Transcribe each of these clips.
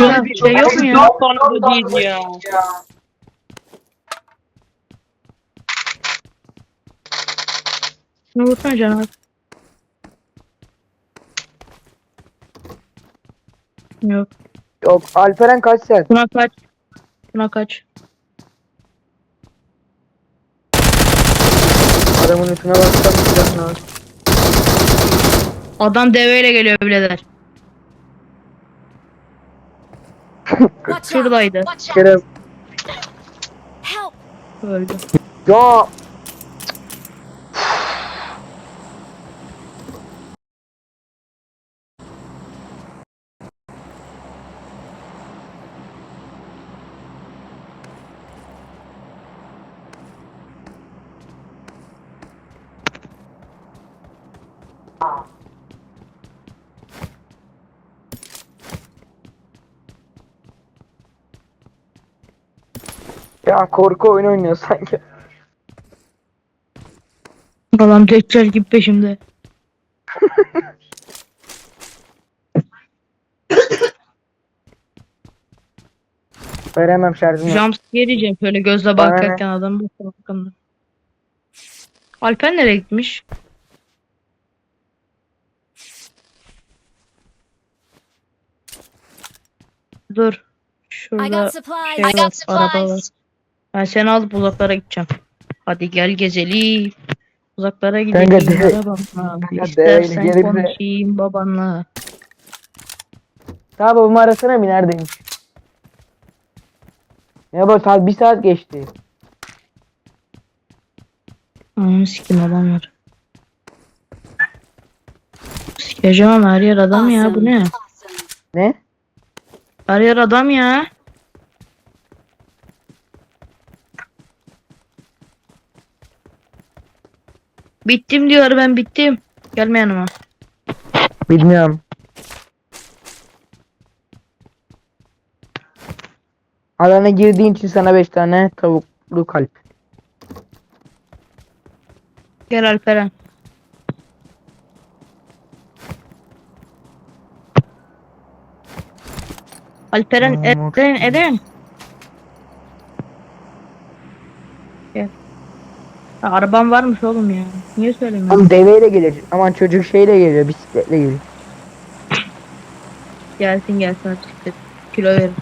Burada bir şey yok mu ya? Bu değil ya. Ne vursana canavar. Yok. Yok Alperen kaç sen? Buna kaç. Buna kaç. Adamın üstüne baksam. Adam deveyle geliyor birader. Şuradaydı. Kerem. Help! Öldü. Ya Ya korku oyun oynuyor sanki. Adam Deccal gibi peşimde. Veremem şarjımı. Jumpscare diyeceğim şöyle gözle bakarken adam bu hakkında. Alper nereye gitmiş? Dur. I Şurada got supplies. şey var, araba var. Ben seni alıp uzaklara gideceğim. Hadi gel gezelim. Uzaklara gidelim. Kanka de-. Kanka İstersen de- konuşayım babanla. Ya babamı arasana bir neredeymiş? Ya bak saat bir saat geçti. Ananı sikim adam var. Sikeceğim ama her yer adam ya bu ne? Ne? Her yer adam ya. Bittim diyor ben bittim. Gelme yanıma. Bilmiyorum. Alana girdiğin için sana 5 tane tavuklu kalp. Gel Alperen. Alperen Eren Eren. Gel. Ya, arabam varmış oğlum ya. Niye söylemiyorsun? Oğlum deveyle gelir. Aman çocuk şeyle geliyor. Bisikletle geliyor. Gelsin gelsin artık. Kilo verin.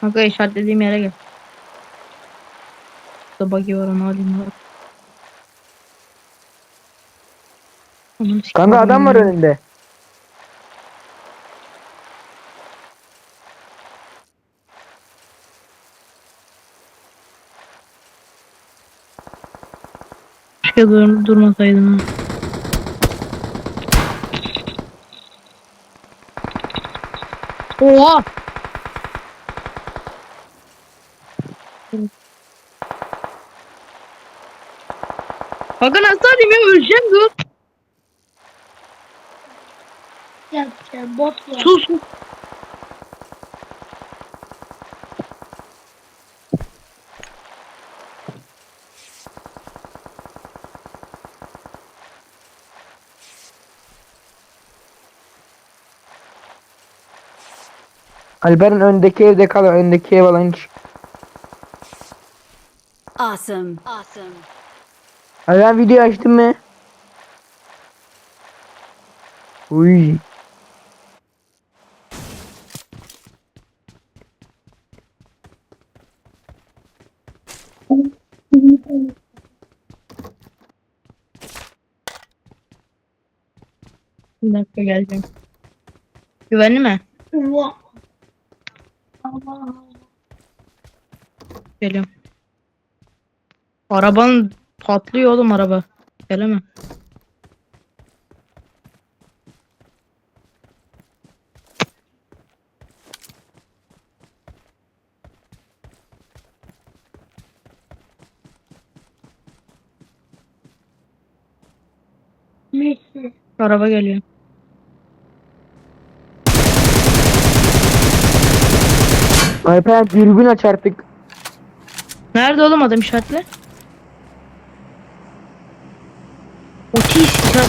Kanka işaretlediğim yere gel. Burada buggy var onu alayım. Sikeyim, Kanka adam var önünde. Keşke dur durmasaydım. ha. Oha! Bakın hastayım ya öleceğim dur. Yapacağım bot var. Sus. Alper'in öndeki evde kal. Öndeki ev alan çık. Awesome. Awesome. Alper video açtın mı? Uy. Bir dakika geleceğim. Güvenli mi? Vah. Geliyorum. Araban patlıyor oğlum araba. Gelemem. Messi. Araba geliyor. Alper dürbün aç artık. Nerede oğlum adam işaretli? Otis ne?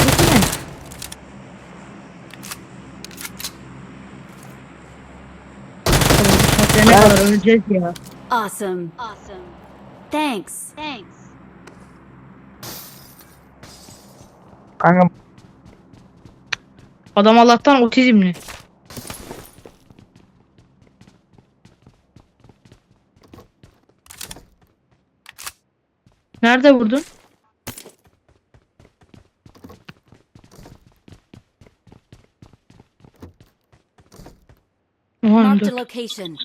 Oğlum işaretleyene Ben- kadar öleceğiz ya. Awesome. Awesome. Thanks. Thanks. Kanka Adam Allah'tan otizmli. Nerede vurdun? Oha, Marked a dur. location.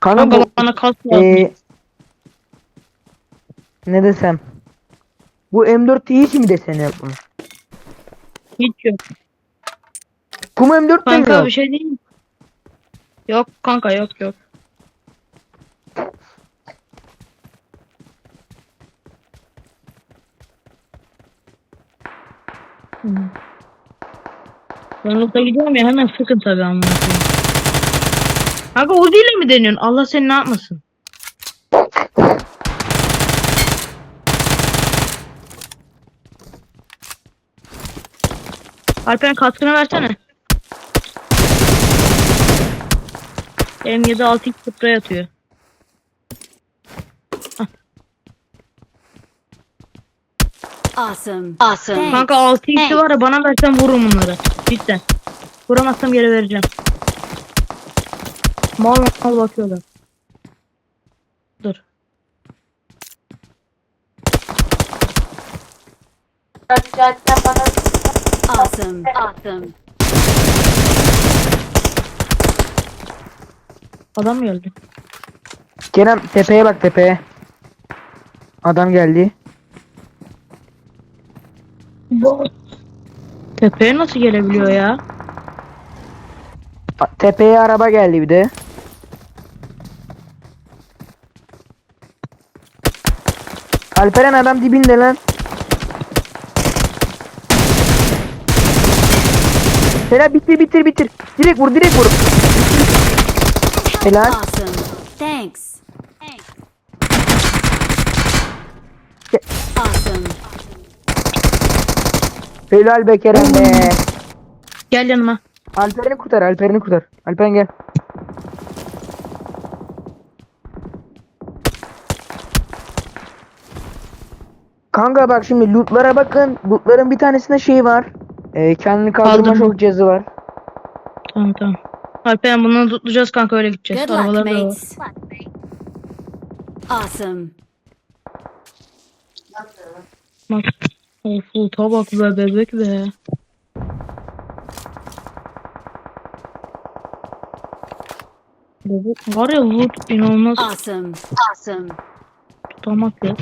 kanka Kanka bu bana kalk. Ee, ne desem? Bu M4 hiç mi deseni bunun? Hiç yok. Kum M4 de mi Kanka bir şey değil mi? Yok kanka yok yok. Loot'a gidiyorum ya hemen sıkın tabii amına. Kanka Uzi mi deniyorsun? Allah seni ne yapmasın? Alperen kaskını versene. M7 6 x atıyor. Awesome. Awesome. Kanka 6 x'i var ya bana versen vururum bunları. Cidden. Vuramazsam geri vereceğim. Mal mal bakıyorlar. Dur. Awesome. Awesome. Adam mı geldi? Kerem tepeye bak tepeye. Adam geldi. Tepeye nasıl gelebiliyor ya? A- Tepeye araba geldi bir de. Alperen adam dibinde lan. Helal bitir bitir bitir. Direkt vur direkt vur. Helal. Awesome. Thanks. Thanks. Awesome. Helal be Kerem be. Gel yanıma. Alperen'i kurtar Alperen'i kurtar. Alperen gel. Kanka bak şimdi lootlara bakın. Lootların bir tanesinde şey var. Ee, kendini kaldırma Kaldırma. şok cihazı var. Tamam tamam. Alperen bunu tutacağız kanka öyle gideceğiz. Good luck, Arabalar da var. mates. Awesome. Bak. Of loot'a bak be bebek be. Bebek var ya loot inanılmaz Awesome. Awesome. tutamak yok.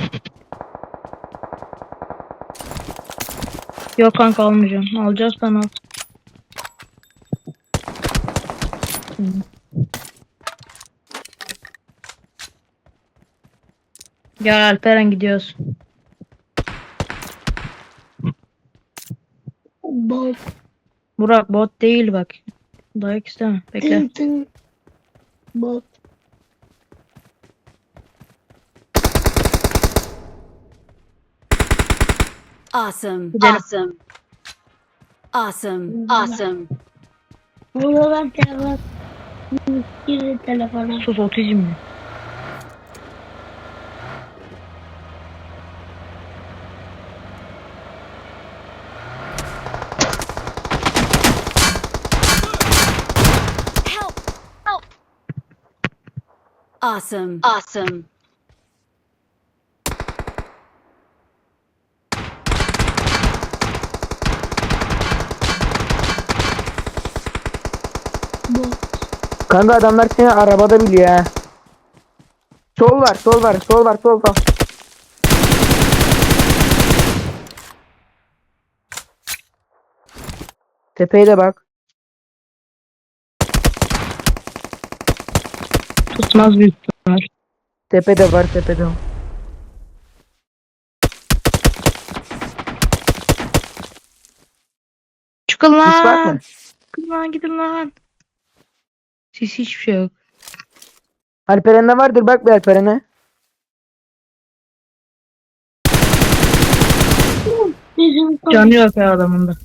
Yok kanka almayacağım. Alacaksan al. Gel Alperen gidiyoruz. Bot. Burak bot değil bak. Dayak isteme. Bekle. Bot. Awesome. Gidelim. Awesome. Awesome. Awesome. Burada ben telefon. Girdi telefona. Sus otizmli. Help. Awesome. Awesome. Bot. Kanka adamlar seni arabada biliyor ha. Sol var, sol var, sol var, sol var. Tepeye de bak. Tutmaz büyük ihtimal. Tepede var, tepede. Çıkın Sis var lan. mı? Çıkın lan gidin lan. Sis hiçbir şey yok. Alperen'de vardır bak bir Alperen'e. Canı yok ya adamın da.